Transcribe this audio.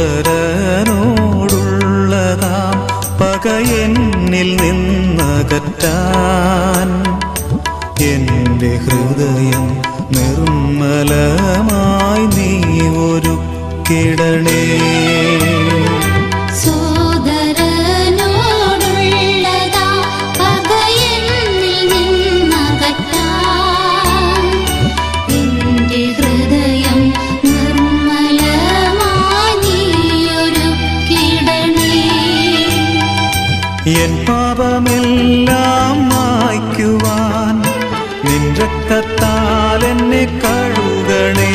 സഹോദരനോടുള്ളതാം പകയെന്നിൽ നിന്നകറ്റാൻ. എന്റെ ഹൃദയം നിർമ്മലമായി നീ ഒരു കിടണേ. എൻ പാപമെല്ലാം മായ്ക്കുവാൻ നിൻ രക്തത്താൽ എന്നെ കഴുകണേ.